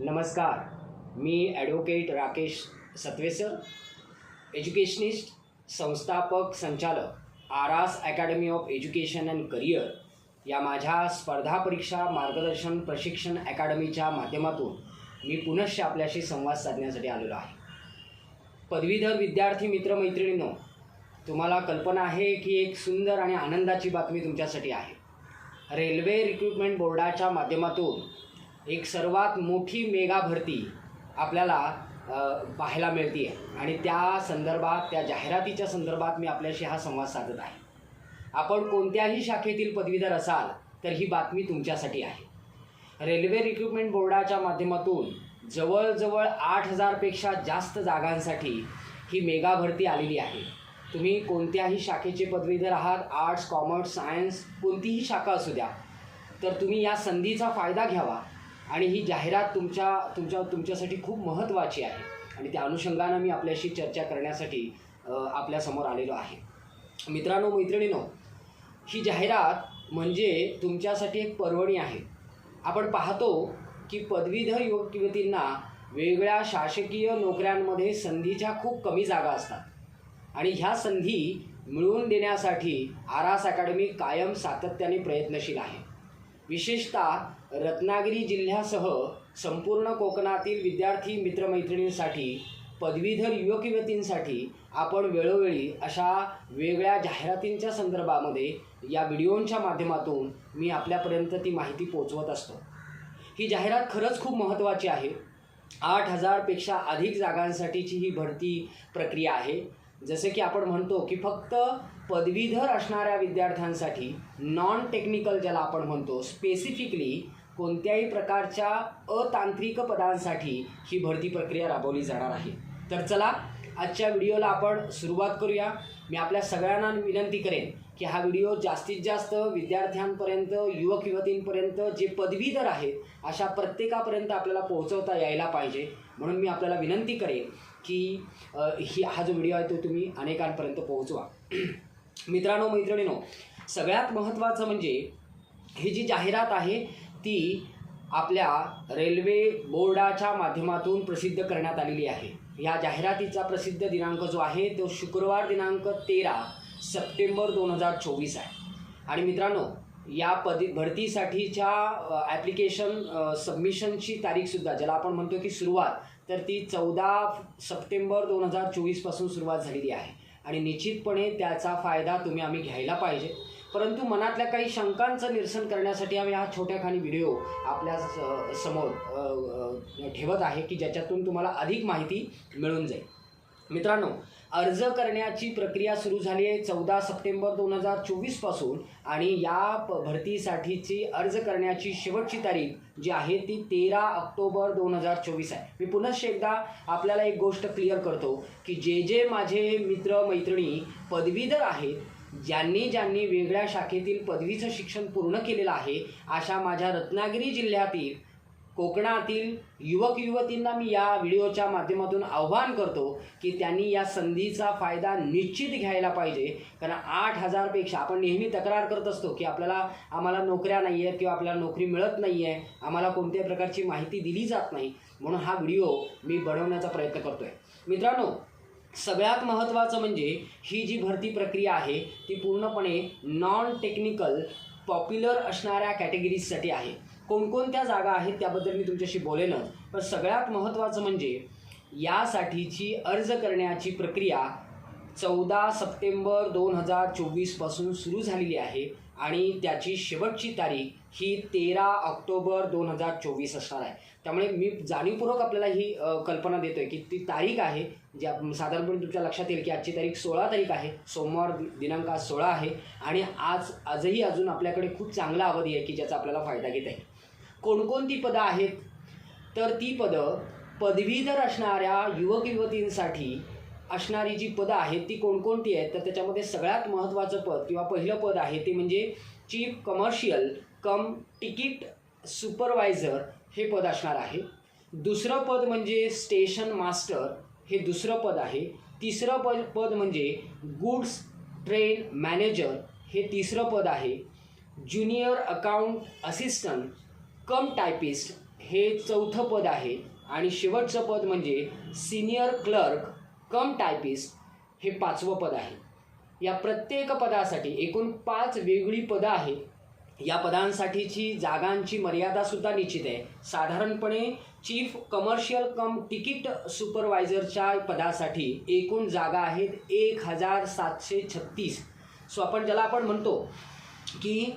नमस्कार मी advocate Rakesh Satvesar educationist संस्थापक संचालक Aras academy of education and career या माझ्या स्पर्धा परीक्षा मार्गदर्शन प्रशिक्षण अकॅडमीच्या माध्यमातून मी पुनश्च आपल्याशी संवाद साधण्यासाठी आलेलो आहे. पदवीधर विद्यार्थी मित्रमैत्रिणींनो तुम्हाला कल्पना आहे की एक सुंदर आणि आनंदाची बातमी तुमच्यासाठी आहे. रेल्वे रिक्रुटमेंट बोर्डाच्या माध्यमातून एक सर्वात मोठी मेगा भरती आपल्याला पाहायला मिळते आहे आणि त्या संदर्भात त्या जाहिरातीच्या संदर्भात मी आपल्याशी हा संवाद साधत आहे. आपण कोणत्याही शाखेतील पदवीधर असाल तर ही बातमी तुमच्यासाठी आहे. रेल्वे रिक्रुटमेंट बोर्डाच्या माध्यमातून जवळजवळ आठ हजारपेक्षा जास्त जागांसाठी ही मेगा भरती आलेली आहे. तुम्ही कोणत्याही शाखेचे पदवीधर आहात आर्ट्स कॉमर्स सायन्स कोणतीही शाखा असू द्या तर तुम्ही या संधीचा फायदा घ्यावा. आणि ही जाहिरात तुमच्या तुमच्या तुमच्यासाठी खूप महत्त्वाची आहे. आणि त्या अनुषंगानं मी आपल्याशी चर्चा करण्यासाठी आपल्यासमोर आलेलो आहे. मित्रांनो मैत्रिणीनो ही जाहिरात म्हणजे तुमच्यासाठी एक पर्वणी आहे. आपण पाहतो की पदवीधर युवक युवतींना वेगळ्या शासकीय नोकऱ्यांमध्ये संधीच्या खूप कमी जागा असतात. आणि ह्या संधी मिळवून देण्यासाठी आरास अकॅडमी कायम सातत्याने प्रयत्नशील आहे. विशेषतः रत्नागिरी जिल्ह्यासह संपूर्ण कोकणातील विद्यार्थी मित्रमैत्रिणींसाठी पदवीधर युवक युवतींसाठी आपण वेळोवेळी अशा वेगळ्या जाहिरातींच्या संदर्भामध्ये या व्हिडिओंच्या माध्यमातून मी आपल्यापर्यंत ती माहिती पोचवत असतो. ही जाहिरात खरंच खूप महत्त्वाची आहे. आठ हजारपेक्षा अधिक जागांसाठीची ही भरती प्रक्रिया आहे. जसे की आपण म्हणतो की फक्त पदवीधर असणाऱ्या विद्यार्थ्यांसाठी नॉन टेक्निकल ज्याला आपण म्हणतो स्पेसिफिकली कोणत्याही प्रकारच्या अतांत्रिक पदांसाठी ही भरती प्रक्रिया राबवली जाणार आहे. तर चला आजच्या व्हिडिओला आपण सुरुवात करूया. मी आपल्या सगळ्यांना विनंती करेन की हा व्हिडिओ जास्तीत जास्त विद्यार्थ्यांपर्यंत युवक युवतींपर्यंत जे पदवीधर आहेत अशा प्रत्येकापर्यंत आपल्याला पोहोचवता यायला पाहिजे. म्हणून मी आपल्याला विनंती करेन की ही हा जो व्हिडिओ आहे तो तुम्ही अनेकांपर्यंत पोहोचवा. मित्रांनो मैत्रिणीनो सगळ्यात महत्त्वाचं म्हणजे ही जी जाहिरात आहे ती आपल्या रेल्वे बोर्डाच्या माध्यमातून प्रसिद्ध करण्यात आलेली आहे. या जाहिरातीचा प्रसिद्ध दिनांक जो आहे तो शुक्रवार दिनांक तेरा सप्टेंबर दोन हजार चोवीस आहे. आणि मित्रांनो या पदी भरतीसाठीच्या ॲप्लिकेशन सबमिशनची तारीखसुद्धा ज्याला आपण म्हणतो की सुरुवात तर ती चौदा सप्टेंबर दोन हजार चोवीसपासून सुरुवात झालेली आहे. आणि निश्चितपणे त्याचा फायदा तुम्ही आम्ही घ्यायला पाहिजे. परंतु मनातल्या काही शंकांचं निरसन करण्यासाठी आम्ही हा छोट्याखानी व्हिडिओ आपल्या स- समोर ठेवत आहे की ज्याच्यातून तुम्हाला अधिक माहिती मिळून जाईल. मित्रांनो अर्ज करण्याची प्रक्रिया सुरू झाली आहे चौदा सप्टेंबर दोन हजार चोवीसपासून आणि या प भरतीसाठीची अर्ज करण्याची शेवटची तारीख जी आहे ती तेरा ऑक्टोबर दोन हजार चोवीस आहे. मी पुनश्च एकदा आपल्याला एक गोष्ट क्लिअर करतो की जे जे माझे मित्र मैत्रिणी पदवीधर आहेत ज्यांनी ज्यांनी वेगळ्या शाखेतील पदवीचं शिक्षण पूर्ण केलेलं आहे अशा माझ्या रत्नागिरी जिल्ह्यातील कोकणातील युवक युवतींना मी या व्हिडिओच्या माध्यमातून आव्हान करतो की त्यांनी या संधीचा फायदा निश्चित घ्यायला पाहिजे. कारण आठ हजारपेक्षा आपण नेहमी तक्रार करत असतो की आपल्याला आम्हाला नोकऱ्या नाही आहेत किंवा आपल्याला नोकरी मिळत नाही आहे आम्हाला कोणत्याही प्रकारची माहिती दिली जात नाही. म्हणून हा व्हिडिओ मी बनवण्याचा प्रयत्न करतो आहे मित्रांनो सगळ्यात महत्त्वाचं म्हणजे ही जी भरती प्रक्रिया आहे ती पूर्णपणे नॉन टेक्निकल पॉप्युलर असणाऱ्या कॅटेगरीजसाठी आहे. कोणकोणत्या जागा आहेत त्याबद्दल मी तुमच्याशी बोलेनच पण सगळ्यात महत्त्वाचं म्हणजे यासाठीची अर्ज करण्याची प्रक्रिया चौदा सप्टेंबर दोन हजार चोवीसपासून सुरू झालेली आहे आणि त्याची शेवटची तारीख ही तेरा ऑक्टोबर दोन हजार चोवीस असणार आहे. त्यामुळे मी जाणीवपूर्वक आपल्याला ही कल्पना देतो आहे की ती तारीख आहे जी साधारणपणे तुमच्या लक्षात येईल की आजची तारीख सोळा तारीख आहे सोमवार दिनांक आज सोळा आहे आणि आज आजही अजून आपल्याकडे खूप चांगला अवधी आहे की ज्याचा आपल्याला फायदा घेता येईल. कोणकोणती पदं आहेत? तर ती पदं पदवीधर असणाऱ्या युवक युवतींसाठी असणारी जी पदं आहेत ती कोणकोणती आहेत? तर त्याच्यामध्ये सगळ्यात महत्त्वाचं पद किंवा पहिलं पद आहे ते म्हणजे chief commercial cum ticket supervisor हे पद असणार आहे. दुसरं पद म्हणजे स्टेशन मास्टर हे दुसरं पद आहे. तिसरं पद पद म्हणजे गुड्स ट्रेन मॅनेजर हे तिसरं पद आहे. Junior account assistant cum typist हे चौथं पद आहे. आणि शेवटचं पद म्हणजे सिनियर क्लर्क कम टायपिस्ट हे पाचवं पद आहे. या प्रत्येक पदासाठी एकूण पाच वेगळी पदं आहेत. या पदांसाठीची जागांची मर्यादासुद्धा निश्चित आहे. साधारणपणे चीफ कमर्शियल कम तिकीट सुपरवायझरच्या पदासाठी एकूण जागा आहेत एक हजार सातशे छत्तीस. सो आपण ज्याला आपण म्हणतो की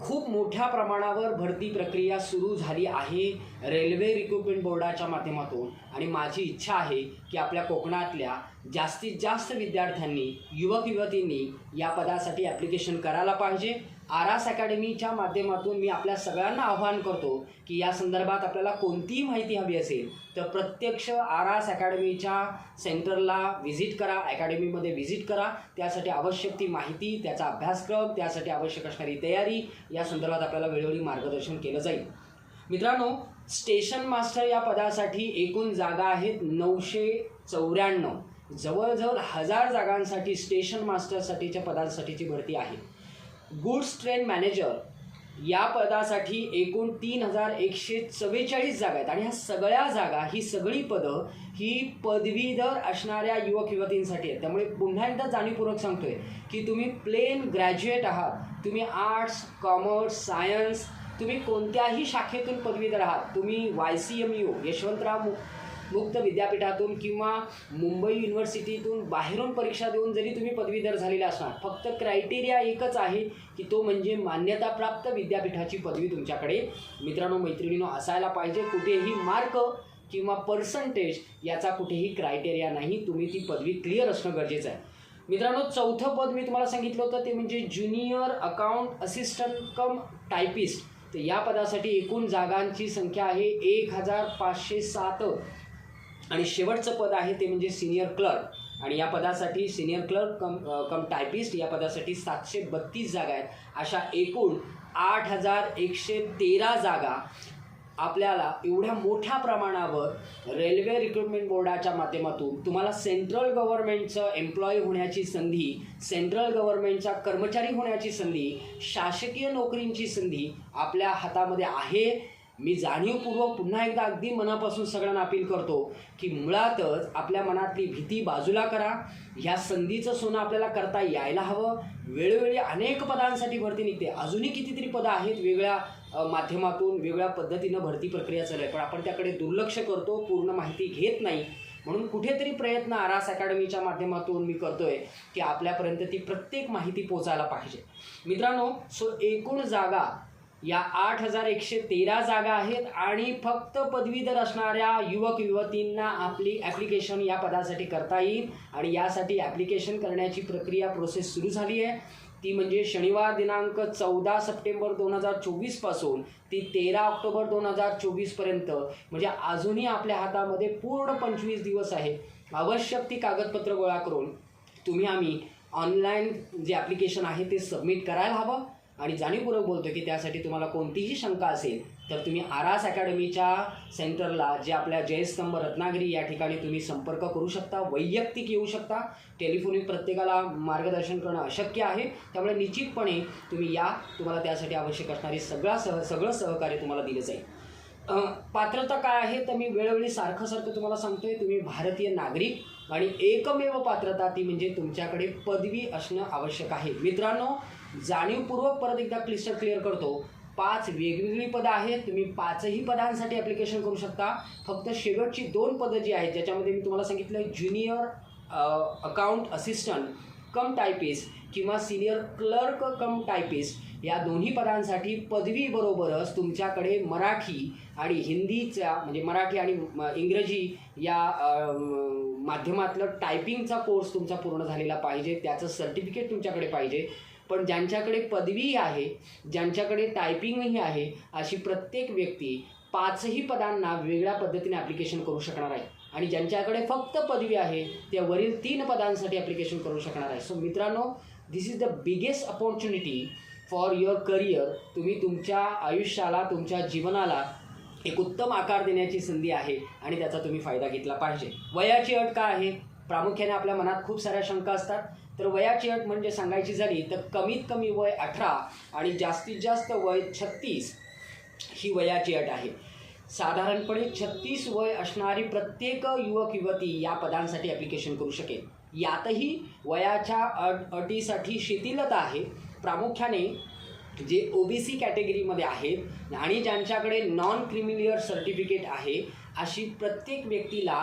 खूप मोठ्या प्रमाणावर भरती प्रक्रिया सुरू झाली आहे रेल्वे रिक्रुटमेंट बोर्डाच्या माध्यमातून. आणि माझी इच्छा आहे की आपल्या कोकणातल्या जास्तीत जास्त विद्यार्थ्यांनी युवक युवतींनी या पदासाठी ॲप्लिकेशन करायला पाहिजे. आरास अकॅडमीच्या माध्यमातून मी आपल्या सगळ्यांना आव्हान करतो की या संदर्भात आपल्याला कोणतीही माहिती हवी असेल तर प्रत्यक्ष आरास अकॅडमीच्या सेंटरला व्हिजिट करा अकॅडमीमध्ये व्हिजिट करा. त्यासाठी आवश्यक ती माहिती त्याचा अभ्यासक्रम त्यासाठी आवश्यक असणारी तयारी या संदर्भात आपल्याला वेळोवेळी मार्गदर्शन केलं जाईल. मित्रांनो स्टेशन मास्टर या पदासाठी एकूण जागा आहेत नऊशे चौऱ्याण्णव. जवळजवळ हजार जागांसाठी स्टेशन मास्टरसाठीच्या पदांसाठीची भरती आहे. गुड्स ट्रेन मॅनेजर या पदासाठी एकूण तीन हजार एकशे चव्वेचाळीस जागा आहेत. आणि ह्या सगळ्या जागा ही सगळी पदं ही पदवीधर असणाऱ्या युवक युवतींसाठी आहेत. त्यामुळे पुन्हा एकदा जाणीवपूर्वक सांगतोय की तुम्ही प्लेन ग्रॅज्युएट आहात. तुम्ही आर्ट्स कॉमर्स सायन्स तुम्ही कोणत्याही शाखेतून पदवीधर आहात. तुम्ही Y C M U Yashwantrao मुक्त विद्यापीठातून किंवा मुंबई युनिव्हर्सिटीतून बाहेरून परीक्षा देऊन जरी तुम्ही पदवीधर झालेले असणार फक्त क्रायटेरिया एकच आहे की तो म्हणजे मान्यताप्राप्त विद्यापीठाची पदवी तुमच्याकडे. मित्रांनो मैत्रिणींनो असायला पाहिजे. कुठेही मार्क किंवा पर्सेंटेज याचा कुठेही क्रायटेरिया नाही. तुम्ही ती पदवी क्लिअर असणं गरजेचं आहे. मित्रांनो चौथं पद मी तुम्हाला सांगितलं होतं ते म्हणजे junior account assistant cum typist तर या पदासाठी एकूण जागांची संख्या आहे एक हजार पाचशे सात. आणि शेवटचं पद आहे ते म्हणजे सिनियर क्लर्क आणि या पदासाठी senior clerk cum cum typist या पदासाठी सातशे बत्तीस जागा आहेत. अशा एकूण आठ हजार एकशे तेरा जागा आपल्याला एवढ्या मोठ्या प्रमाणावर रेल्वे रिक्रुटमेंट बोर्डाच्या माध्यमातून तुम्हाला सेंट्रल गव्हर्नमेंटचं एम्प्लॉई होण्याची संधी सेंट्रल गव्हर्नमेंटचा कर्मचारी होण्याची संधी शासकीय नोकरींची संधी आपल्या हातामध्ये आहे. मी जाणीवपूर्वक पुन्हा एकदा अगदी मनापासून सगळ्यांना अपील करतो की मुळातच आपल्या मनातली भीती बाजूला करा. ह्या संधीचं सोनं आपल्याला करता यायला हवं. वेळोवेळी अनेक पदांसाठी भरती निघते. अजूनही कितीतरी पदं आहेत वेगळ्या माध्यमातून वेगळ्या पद्धतीनं भरती प्रक्रिया चालू आहे. पण आपण त्याकडे दुर्लक्ष करतो पूर्ण माहिती घेत नाही. म्हणून कुठेतरी प्रयत्न आरास अकॅडमीच्या माध्यमातून मी करतोय की आपल्यापर्यंत ती प्रत्येक माहिती पोचायला पाहिजे. मित्रांनो सो एकूण जागा या आठ हजार एकशे तेरा जागा आहेत आणि फक्त पदवीधर असणाऱ्या युवक युवतींना आपली ॲप्लिकेशन या पदासाठी करता येईल आणि यासाठी ॲप्लिकेशन करण्याची प्रक्रिया प्रोसेस सुरू झाली आहे. ती म्हणजे शनिवार दिनांक चौदा सप्टेंबर दोन हजार चोवीसपासून ती तेरा ऑक्टोबर दोन हजार चोवीसपर्यंत म्हणजे अजूनही आपल्या हातामध्ये पूर्ण पंचवीस दिवस आहे आवश्यक ती कागदपत्र गोळा करून तुम्ही आम्ही ऑनलाईन जे ॲप्लिकेशन आहे ते सबमिट करायला हवं. आणि जाणीवपूर्वक बोलतो की त्यासाठी तुम्हाला कोणतीही शंका असेल तर तुम्ही आरास अकॅडमीच्या सेंटरला जे आपल्या जयस्तंभ रत्नागिरी या ठिकाणी तुम्ही संपर्क करू शकता वैयक्तिक येऊ शकता. टेलिफोनिक प्रत्येकाला मार्गदर्शन करणं अशक्य आहे. त्यामुळे निश्चितपणे तुम्ही या तुम्हाला त्यासाठी आवश्यक असणारी सगळा सह सगळं सहकार्य तुम्हाला दिलं जाईल. पात्रता काय आहे? तर मी वेळोवेळी सारखं सारखं तुम्हाला सांगतोय तुम्ही भारतीय नागरिक आणि एकमेव पात्रता ती म्हणजे तुमच्याकडे पदवी असणं आवश्यक आहे. मित्रांनो जाणीवपूर्वक परत एकदा क्लिस्टर क्लिअर करतो. पाच वेगवेगळी पदं आहेत. तुम्ही पाचही पदांसाठी ॲप्लिकेशन करू शकता. फक्त शेवटची दोन पदं जी आहेत ज्याच्यामध्ये मी तुम्हाला सांगितलं junior account assistant cum typist किंवा सिनियर क्लर्क कम टायपिस्ट या दोन्ही पदांसाठी पदवीबरोबरच तुमच्याकडे मराठी आणि हिंदीचा म्हणजे मराठी आणि म- इंग्रजी या माध्यमातलं टायपिंगचा कोर्स तुमचा पूर्ण झालेला पाहिजे. त्याचं सर्टिफिकेट तुमच्याकडे पाहिजे. पण ज्यांच्याकडे पदवी आहे ज्यांच्याकडे टायपिंगही आहे अशी प्रत्येक व्यक्ती पाचही पदांना वेगळ्या पद्धतीने ॲप्लिकेशन करू शकणार आहे. आणि ज्यांच्याकडे फक्त पदवी आहे त्या वरील तीन पदांसाठी ॲप्लिकेशन करू शकणार आहे. सो मित्रांनो this is the biggest opportunity for your career तुम्ही तुमच्या आयुष्याला तुमच्या जीवनाला एक उत्तम आकार देण्याची संधी आहे आणि त्याचा तुम्ही फायदा घेतला पाहिजे. वयाची अट काय आहे? प्रामुख्याने आपल्या मनात खूप साऱ्या शंका असतात. तर वयाची अट म्हणजे सांगायची झाली तर कमीत कमी वय अठरा आणि जास्तीत जास्त वय छत्तीस ही वयाची अट आहे. साधारणपणे छत्तीस वय असणारी प्रत्येक युवक युवती या पदांसाठी ॲप्लिकेशन करू शकेल. यातही वयाच्या अट अटीसाठी शिथिलता आहे. प्रामुख्याने जे ओ बी सी कॅटेगरीमध्ये आहेत आणि ज्यांच्याकडे नॉन क्रिमिलियर सर्टिफिकेट आहे अशी प्रत्येक व्यक्तीला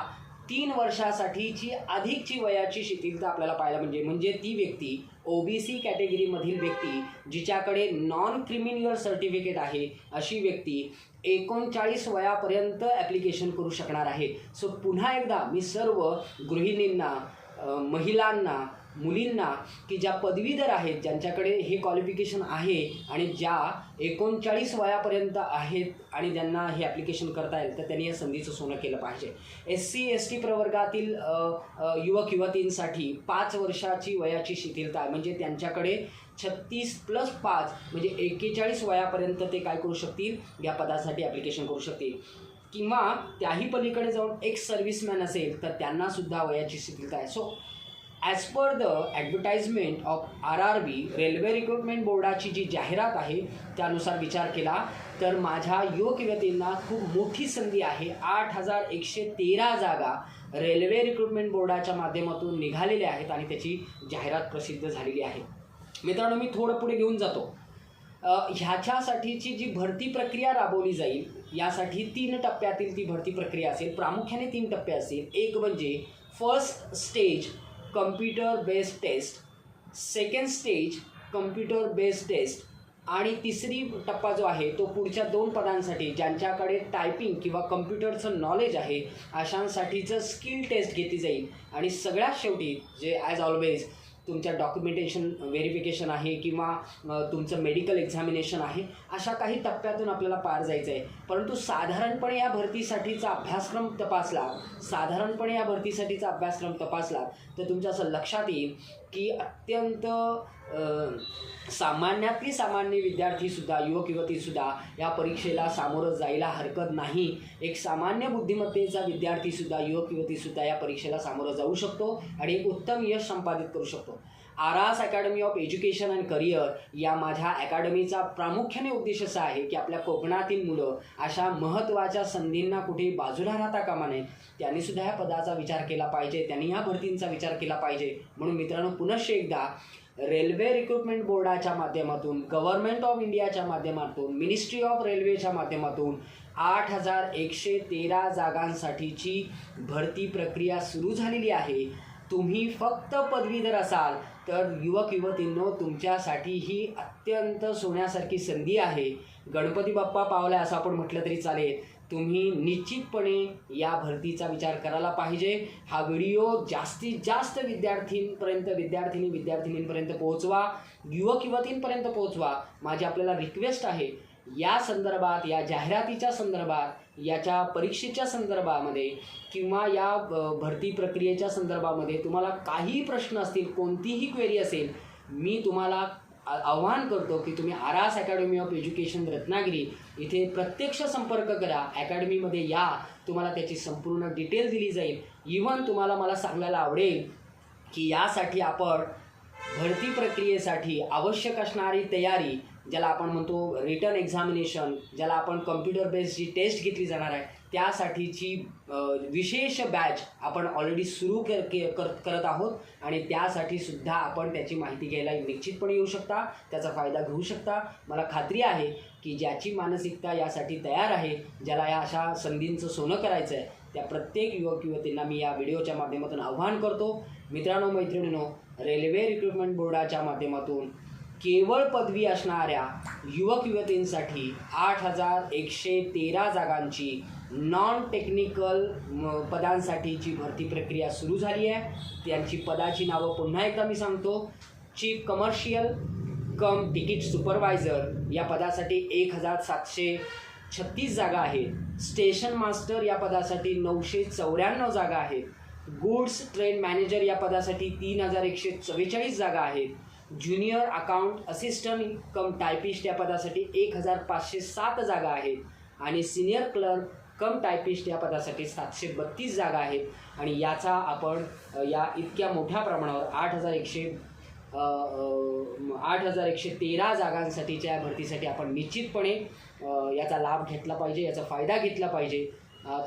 तीन वर्षासाठीची अधिकची वयाची शिथिलता आपल्याला पाहायला म्हणजे म्हणजे ती व्यक्ती ओ बी सी कॅटेगरीमधील व्यक्ती जिच्याकडे नॉन क्रिमिनल सर्टिफिकेट आहे अशी व्यक्ती एकोणचाळीस वयापर्यंत ॲप्लिकेशन करू शकणार आहे. सो पुन्हा एकदा मी सर्व गृहिणींना महिलांना मुलींना की ज्या पदवीधर आहेत ज्यांच्याकडे हे क्वालिफिकेशन आहे आणि ज्या एकोणचाळीस वयापर्यंत आहेत आणि ज्यांना हे ॲप्लिकेशन करता येईल तर त्यांनी या संधीचं सोनं केलं पाहिजे. एस सी एस टी प्रवर्गातील युवक युवतींसाठी पाच वर्षाची वयाची शिथिलता म्हणजे त्यांच्याकडे छत्तीस प्लस पाच म्हणजे एकेचाळीस वयापर्यंत ते काय करू शकतील? या पदासाठी ॲप्लिकेशन करू शकतील. किंवा त्याही पलीकडे जाऊन एक सर्व्हिसमॅन असेल तर त्यांनासुद्धा वयाची शिथिलता आहे. So as per the advertisement of R R B railway recruitment बोर्डाची जी जाहिरात आहे त्यानुसार विचार केला तर माझ्या युवक खूप मोठी संधी आहे. आठ हजार एकशे तेरा जागा रेल्वे रिक्रुटमेंट बोर्डाच्या माध्यमातून निघालेल्या आहेत आणि त्याची जाहिरात प्रसिद्ध झालेली आहे. मित्रांनो मी थोडं पुढे घेऊन जातो. ह्याच्यासाठीची जी भरती प्रक्रिया राबवली जाईल यासाठी तीन टप्प्यातील ती भरती प्रक्रिया असेल. प्रामुख्याने तीन टप्पे असतील एक म्हणजे first stage computer based test second stage computer based test आणि तिसरी टप्पा जो आहे तो पुढच्या दोन पदांसाठी ज्यांच्याकडे टायपिंग किंवा कम्प्युटरचं नॉलेज आहे अशांसाठीचं स्किल टेस्ट घेतली जाईल. आणि सगळ्यात शेवटी जे ॲज ऑलवेज तुमच्या डॉक्युमेंटेशन व्हेरिफिकेशन आहे किंवा तुमचं मेडिकल एक्झामिनेशन आहे अशा काही टप्प्यातून आपल्याला पार जायचं आहे परंतु साधारणपणे या भरतीसाठीचा अभ्यासक्रम तपासला साधारणपणे या भरतीसाठीचा अभ्यासक्रम तपासला तर तुमच्या असं लक्षात येईल की अत्यंत सामान्यातली सामान्य विद्यार्थीसुद्धा युवक युवतीसुद्धा या परीक्षेला सामोरं जायला हरकत नाही. एक सामान्य बुद्धिमत्तेचा विद्यार्थीसुद्धा युवक युवतीसुद्धा या परीक्षेला सामोरं जाऊ शकतो आणि एक उत्तम यश संपादित करू शकतो. Aras academy of education and career या माझ्या अकॅडमीचा प्रामुख्याने उद्देश असा आहे की आपल्या कोकणातील मुलं अशा महत्त्वाच्या संधींना कुठे बाजूला राहता कामा नये. त्यांनी सुद्धा ह्या पदाचा विचार केला पाहिजे त्यांनी ह्या भरतींचा विचार केला पाहिजे. म्हणून मित्रांनो पुनश्च एकदा रेल्वे रिक्रुटमेंट बोर्डाच्या माध्यमातून गव्हर्नमेंट ऑफ इंडियाच्या माध्यमातून मिनिस्ट्री ऑफ रेल्वेच्या माध्यमातून आठ हजार एकशे तेरा जागांसाठीची भरती प्रक्रिया सुरू झालेली आहे. तुम्ही फक्त पदवीधर असाल तर युवक युवतींनो तुमच्यासाठी ही अत्यंत सोन्यासारखी संधी आहे. गणपती बाप्पा पावला असं आपण म्हटलं तरी चालेल. तुम्ही निश्चितपणे या भरतीचा विचार करायला पाहिजे. हा व्हिडिओ जास्तीत जास्त विद्यार्थींपर्यंत विद्यार्थिनी विद्यार्थिनींपर्यंत पोहोचवा. युवक युवतींपर्यंत पोहोचवा. माझी आपल्याला रिक्वेस्ट आहे या संदर्भात या जाहिरातीच्या संदर्भात याच्या परीक्षेच्या संदर्भामध्ये किंवा या भरती प्रक्रियेच्या संदर्भामध्ये तुम्हाला काही प्रश्न असतील कोणतीही क्वेरी असेल मी तुम्हाला आव्हान करतो की तुम्ही आरास अकॅडमी ऑफ एज्युकेशन रत्नागिरी इथे प्रत्यक्ष संपर्क करा. अकॅडमीमध्ये या. तुम्हाला त्याची संपूर्ण डिटेल दिली जाईल. इव्हन तुम्हाला मला सांगायला आवडेल की यासाठी आपण भरती प्रक्रियेसाठी आवश्यक असणारी तयारी ज्याला आपण म्हणतो रिटर्न एक्झामिनेशन ज्याला आपण कम्प्युटर बेस्ड जी टेस्ट घेतली जाणार आहे त्यासाठीची विशेष बॅच आपण ऑलरेडी सुरू कर के- कर करत आहोत. आणि त्यासाठी सुद्धा आपण त्याची माहिती घ्यायला निश्चितपणे येऊ शकता. त्याचा फायदा घेऊ शकता. मला खात्री आहे की ज्याची मानसिकता यासाठी तयार आहे ज्याला या अशा संधींचं सोनं करायचं आहे त्या प्रत्येक युवक युवतींना मी या व्हिडिओच्या माध्यमातून आव्हान करतो. मित्रांनो मैत्रिणींनो रेल्वे रिक्रुटमेंट बोर्डाच्या माध्यमातून केवळ पदवी असणाऱ्या युवक युवतींसाठी आठ हजार एकशे तेरा जागांची नॉन टेक्निकल म, पदांसाठीची भरती प्रक्रिया सुरू झाली आहे. त्यांची पदाची नावं पुन्हा एकदा मी सांगतो. Chief commercial cum ticket supervisor या पदासाठी एक हजार सातशे छत्तीस जागा आहेत. स्टेशन मास्टर या पदासाठी नऊशे चौऱ्याण्णव जागा आहेत. गुड्स ट्रेन मॅनेजर या पदासाठी तीन हजार एकशे चव्वेचाळीस जागा आहेत. Junior account assistant cum typist या पदासाठी एक हजार पाचशे सात जागा आहेत. आणि सिनियर क्लर्क कम टायपिस्ट या पदासाठी सातशे बत्तीस जागा आहेत. आणि याचा आपण या इतक्या मोठ्या प्रमाणावर आठ हजार एकशे आठ हजार एकशे तेरा जागांसाठीच्या भरतीसाठी आपण निश्चितपणे याचा लाभ घेतला पाहिजे याचा फायदा घेतला पाहिजे.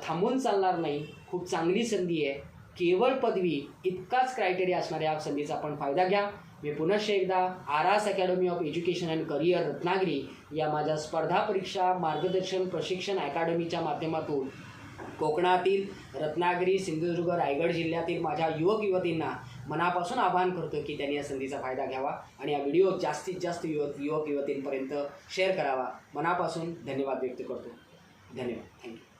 थांबून चालणार नाही. खूप चांगली संधी आहे. केवळ पदवी इतकाच क्रायटेरिया असणाऱ्या या संधीचा आपण फायदा घ्या. मी पुनश्च एकदा Aras academy of education and career Ratnagiri या माझ्या स्पर्धा परीक्षा मार्गदर्शन प्रशिक्षण अकॅडमीच्या माध्यमातून कोकणातील रत्नागिरी सिंधुदुर्ग रायगड जिल्ह्यातील माझ्या युवक युवतींना मनापासून आवाहन करतो की त्यांनी या संधीचा फायदा घ्यावा आणि हा व्हिडिओ जास्तीत जास्त युवक युवक युवतींपर्यंत शेअर करावा. मनापासून धन्यवाद व्यक्त करतो. धन्यवाद. थँक्यू